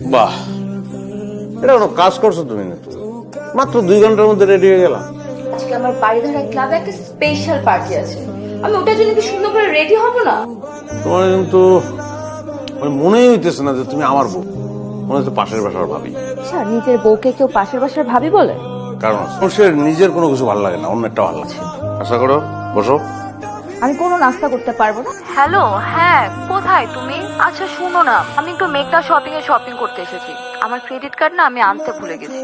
বাহ। এটা কোনো কাজ করছ তুমি না মাত্র দুই ঘণ্টার মধ্যে রেডি হয়ে গেলাম। আজকে আমার বাড়িধারা ক্লাবে একটা স্পেশাল পার্টি আছে। আমি ওটার জন্য কি সুন্দর করে রেডি হব না? তোমার কিন্তু মানে মনেই হইতেছে না যে তুমি আমার বউ। মনে হচ্ছে পাশের বাসার ভাবি। আচ্ছা নিজের বউকে কেউ পাশের বাসার ভাবি বলে? কারণ মানুষের নিজের কোনো কিছু ভালো লাগে না অন্য একটা ভালো লাগে। আশা করো বসো। আমি কোনো নাস্তা করতে পারব না। হ্যালো হ্যাঁ কোথায় তুমি? আচ্ছা শোনো না আমি একটু মেঘনা শপিং এ শপিং করতে এসেছি। আমার ক্রেডিট কার্ড না আমি আনতে ভুলে গেছি।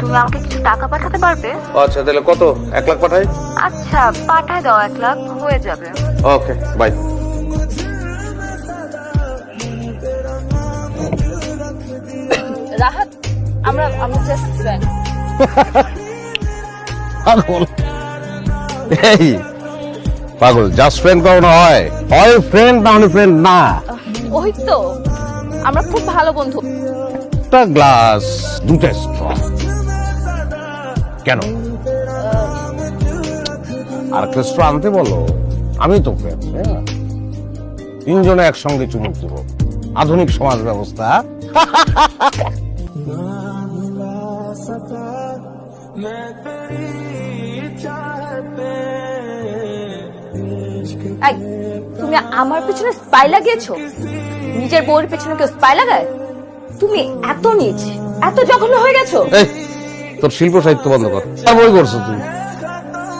তুমি আমাকে কিছু টাকা পাঠাতে পারবে? আচ্ছা তাহলে কত? এক লাখ পাঠাই? আচ্ছা পাঠায় দাও এক লাখ হয়ে যাবে। Okay bye. রাহাত আমরা আমরা জাস্ট ফ্রেন্ড পাগল এই পাগল জাস্ট ফ্রেন্ড কখনো হয়। হয় ফ্রেন্ড না হলে ফ্রেন্ড না ওই তো আমরা খুব ভালো বন্ধু। একটা গ্লাস দুটা স্ট্র কেন? আর একটা স্ট্র আনতে বলো। আমি তো ফ্রেন্ড তিনজনে একসঙ্গে চুমুক দিব। আধুনিক সমাজ ব্যবস্থা। এই তুমি আমার পেছনে স্পাই লাগিয়েছো? নিজের বউয়ের পেছনে কেউ স্পাই লাগায়? তুমি এত নিচ, এত জঘন্য হয়ে গেছো? তোর শিল্প সাহিত্য বন্ধ কর। বই করছ তুই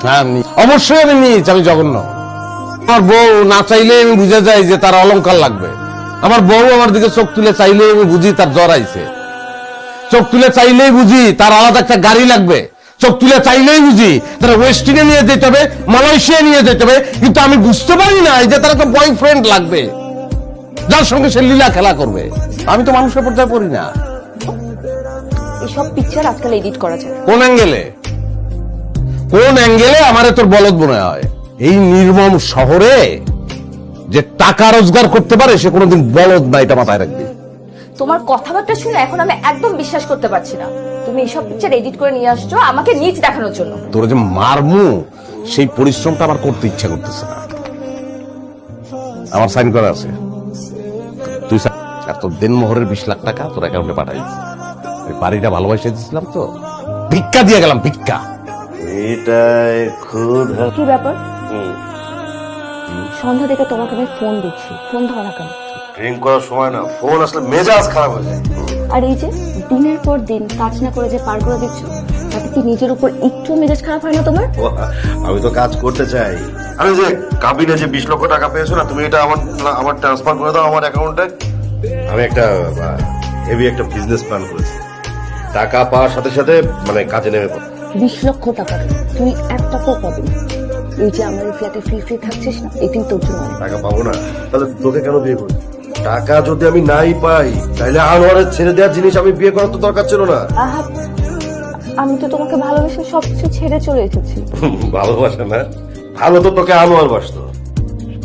হ্যাঁ অবশ্যই আমি আমি জঘন্য। আমার বউ না চাইলে আমি বুঝে যাই যে তার অলংকার লাগবে। আমার বউ আমার দিকে চোখ তুলে চাইলে আমি বুঝি তার জ্বর আইছে। চোখ তুলে চাইলেই বুঝি তার আলাদা একটা গাড়ি লাগবে। চোখ তুলে চাইলেই বুঝি। তারা ওয়েস্টিনে নিয়ে যেতে হবে মালয়েশিয়া নিয়ে যেতে হবে কিন্তু আমি বুঝতে পারি না যে তারা একটা বয়ফ্রেন্ড লাগবে। যার সঙ্গে সে লীলা খেলা করবে। আমি তো মানুষের পর্যায়ে পড়ি না। এসব পিকচার আজকাল এডিট করা যায়। কোন অ্যাঙ্গেলে কোন অ্যাঙ্গেলে আমারে তোর বলদ মনে হয়? এই নির্মম শহরে যে টাকা রোজগার করতে পারে সে কোনোদিন বলদ না এটা মাথায় রাখবি। তোমার কথাবার্তা শুনে এখন আমি একদম বিশ্বাস করতে পারছি না। তুমি এসব পিকচার এডিট করে নিয়ে আসছো আমাকে নিচ দেখানোর জন্য। তোর যে মারমু সেই পরিশ্রমটা আমার করতে ইচ্ছা করতেছে না। আমার সাইন করা আছে। তুই আর তোর দেনমোহরের বিশ লাখ টাকা তোর অ্যাকাউন্টে পাঠাই। ওই বাড়িটা ভালোবাসে দিয়েছিলাম তো। ভিক্ষা দিয়ে গেলাম ভিক্ষা। এটাই খুদ কি ব্যাপার? সন্ধ্যা থেকে তোমাকে আমি ফোন দিচ্ছি। ফোন ধরা কেন। ড্রিঙ্ক করার সময় না ফোন আসলে মেজাজ খারাপ হয়ে যায়। আর এই যে দিনের পর দিন কাজ না করে যে পার করে দিচ্ছ তাতে কি নিজের উপর একটু মেজাজ খারাপ হয় না তোমার? আমি তো কাজ করতে চাই। আমি যে কাবিনে যে বিশ লক্ষ টাকা পেয়েছ না তুমি এটা আমার আমার ট্রান্সফার করে দাও আমার অ্যাকাউন্টে আমি একটা হেভি একটা বিজনেস প্ল্যান করেছি। টাকা পাওয়ার সাথে সাথে মানে কাজে নেমে পড়ো। বিশ লক্ষ টাকা। তুই এক টাকাও পাবি না। এই যে আমার ফ্ল্যাটে ফ্রি ফ্রি থাকছিস না এটাই তোর জন্য। টাকা পাবো না তাহলে তোকে কেন বিয়ে করি টাকা যদি আমি নাই পাই তাহলে আনোয়ারের ছেড়ে দেওয়ার জিনিস আমি বিয়ে করার তো দরকার ছিল না। আহা আমি তো তোমাকে ভালোবেসে সবকিছু ছেড়ে চলে এসেছি। ভালোবাসা না? ভালো তো তোকে আনোয়ার বাসতো।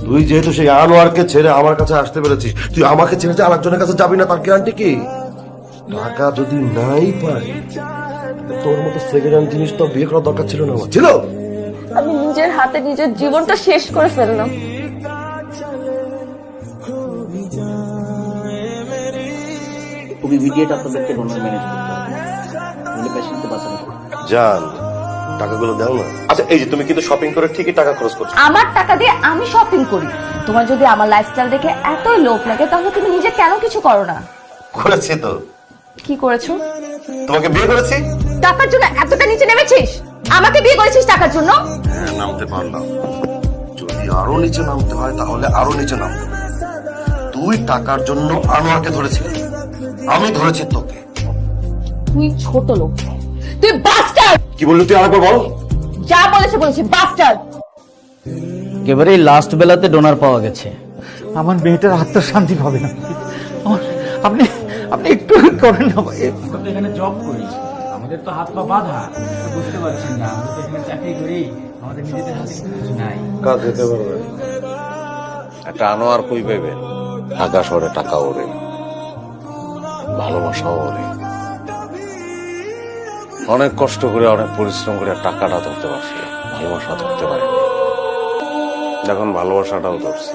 তুই যেহেতু সেই আনোয়ারকে ছেড়ে আমার কাছে আসতে পেরেছিস তুই আমাকে ছেড়ে যে আরেকজনের কাছে যাবি না তার গ্যারান্টি কি? টাকা যদি নাই পাই তোর মতো সেকেন্ড হ্যান্ড জিনিস তো বিয়ে করার দরকার ছিল না আমার। ছিল? আমি নিজের হাতে নিজের জীবনটা শেষ করে ফেললাম। খুবই ইমিডিয়েট আপনাদেরকে ডোনার ম্যানেজ করতে হবে। পেশেন্টকে বাঁচানো যাবে। না। জান টাকাগুলো দাও না। আচ্ছা এই যে তুমি কিন্তু শপিং করে ঠিকই টাকা খরচ করছ। আমার টাকা দিয়ে আমি শপিং করি। তোমার যদি আমার লাইফস্টাইল দেখে এতই লোভ লাগে তাহলে তুমি নিজে কেন কিছু করো না? করেছি তো। কি করেছ? তোমাকে বিয়ে করেছি? টাকার জন্য এতটা নিচে নেমেছিস? আমাকে বিয়ে করেছিস টাকার জন্য? হ্যাঁ নামতে পারলাম। যদি আরও নিচে নামতে হয় তাহলে আরও নিচে নামতে তুই টাকার জন্য আনোয়ারকে ধরেছিলি। আমি ধরেছি তোকে। তুই ছোট লোক। তুই বাস্টার কি বললি তুই আরেকবার বল। যা বলেছে বলেছি বাস্টার একেবারে লাস্ট বেলাতে ডোনার পাওয়া গেছে। আমার মেয়েটার আত্মার শান্তি পাবে না। আমার আপনি আপনি একটু করেন না। ভাই। আমরা তো এখানে জব করি আমাদের তো হাত পা বাঁধা। বুঝতে পারছেন না আমরা তো এখানে চাকরি করি। আমাদের নিজেদের হাতে কিছু নাই। কাজ যেতে পারবে। একটা আনোয়ার কই পাইবে? ঢাকা শহরে টাকা ওরে। ভালোবাসাও ওরে অনেক কষ্ট করে, অনেক পরিশ্রম করে টাকাটা ধরতে পারছি ভালোবাসা ধরতে পারে এখন ভালোবাসাটাও ধরছি।